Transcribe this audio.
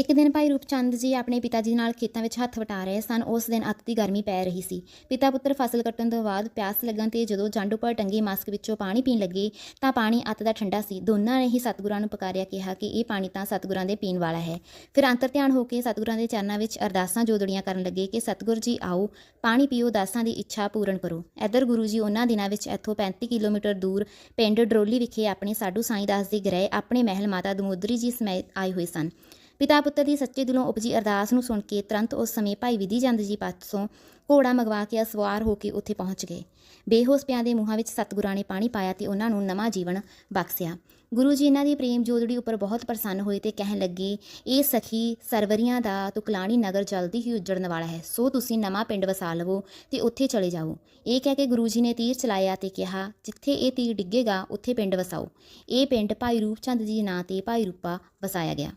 ਇੱਕ ਦਿਨ ਭਾਈ ਰੂਪਚੰਦ ਜੀ ਆਪਣੇ ਪਿਤਾ ਜੀ ਨਾਲ ਖੇਤਾਂ ਵਿੱਚ ਹੱਥ ਵਟਾ ਰਹੇ ਸਨ। ਉਸ ਦਿਨ ਅੱਤ ਦੀ ਗਰਮੀ ਪੈ ਰਹੀ ਸੀ। ਪਿਤਾ ਪੁੱਤਰ ਫਸਲ ਕੱਟਣ ਤੋਂ ਬਾਅਦ ਪਿਆਸ ਲੱਗਣ ਤੇ ਜਦੋਂ ਜੰਡ ਉੱਪਰ ਟੰਗੇ ਮਾਸਕ ਵਿੱਚੋਂ ਪਾਣੀ ਪੀਣ ਲੱਗੇ ਤਾਂ ਪਾਣੀ ਅੱਤ ਦਾ ਠੰਡਾ ਸੀ। ਦੋਨਾਂ ਨੇ ਹੀ ਸਤਿਗੁਰਾਂ ਨੂੰ ਪੁਕਾਰਿਆ, ਕਿਹਾ ਕਿ ਇਹ ਪਾਣੀ ਤਾਂ ਸਤਿਗੁਰਾਂ ਦੇ ਪੀਣ ਵਾਲਾ ਹੈ। ਫਿਰ ਅੰਤਰ ਧਿਆਨ ਹੋ ਕੇ ਸਤਿਗੁਰਾਂ ਦੇ ਚਰਨਾਂ ਵਿੱਚ ਅਰਦਾਸਾਂ ਜੋਦੜੀਆਂ ਕਰਨ ਲੱਗੇ ਕਿ ਸਤਿਗੁਰ ਜੀ ਆਓ, ਪਾਣੀ ਪੀਓ, ਦਾਸਾਂ ਦੀ ਇੱਛਾ ਪੂਰਨ ਕਰੋ। ਇੱਧਰ ਗੁਰੂ ਜੀ ਉਹਨਾਂ ਦਿਨਾਂ ਵਿੱਚ ਇੱਥੋਂ 35 ਕਿਲੋਮੀਟਰ ਦੂਰ ਪਿੰਡ ਡਰੋਲੀ ਵਿਖੇ ਆਪਣੇ ਸਾਡੂ ਸਾਈਂ ਦਾਸ ਦੇ ਗ੍ਰਹਿ, ਆਪਣੇ ਮਹਿਲ ਮਾਤਾ ਦਮੋਦਰੀ ਜੀ ਸਮੇਤ ਆਏ ਹੋਏ ਸਨ। ਪਿਤਾ ਪੁੱਤਰ ਦੀ ਸੱਚੇ ਦਿਲੋਂ ਉਪਜੀ ਅਰਦਾਸ ਨੂੰ ਸੁਣ ਕੇ ਤੁਰੰਤ ਉਸ ਸਮੇਂ ਭਾਈ ਵਿਧੀ ਚੰਦ ਜੀ ਪਾਸੋਂ ਘੋੜਾ ਮੰਗਵਾ ਕੇ ਅਸਵਾਰ ਹੋ ਕੇ ਉੱਥੇ ਪਹੁੰਚ ਗਏ। ਬੇਹੋਸ਼ ਪਿਆਂ ਦੇ ਮੂੰਹਾਂ ਵਿੱਚ ਸਤਿਗੁਰਾਂ ਨੇ ਪਾਣੀ ਪਾਇਆ ਤੇ ਉਹਨਾਂ ਨੂੰ ਨਵਾਂ ਜੀਵਨ ਬਖਸ਼ਿਆ। ਗੁਰੂ ਜੀ ਇਹਨਾਂ ਦੀ ਪ੍ਰੇਮ ਜੋਦੜੀ ਉੱਪਰ ਬਹੁਤ ਪ੍ਰਸੰਨ ਹੋਏ ਤੇ ਕਹਿਣ ਲੱਗੇ, ਇਹ ਸਖੀ ਸਰਵਰੀਆਂ ਦਾ ਤੁਕਲਾਣੀ ਨਗਰ ਜਲਦੀ ਹੀ ਉੱਜੜਨ ਵਾਲਾ ਹੈ। ਸੋ ਤੁਸੀਂ ਨਵਾਂ ਪਿੰਡ ਵਸਾ ਲਵੋ ਤੇ ਉੱਥੇ ਚਲੇ ਜਾਓ। ਇਹ ਕਹਿ ਕੇ ਗੁਰੂ ਜੀ ਨੇ ਤੀਰ ਚਲਾਇਆ ਤੇ ਕਿਹਾ, ਜਿੱਥੇ ਇਹ ਤੀਰ ਡਿੱਗੇਗਾ, ਉੱਥੇ ਪਿੰਡ ਵਸਾਓ। ਇਹ ਪਿੰਡ ਭਾਈ ਰੂਪ ਚੰਦ ਜੀ ਦੇ ਨਾਂ ਤੇ ਭਾਈ ਰੂਪਾ ਵਸਾਇਆ ਗਿਆ।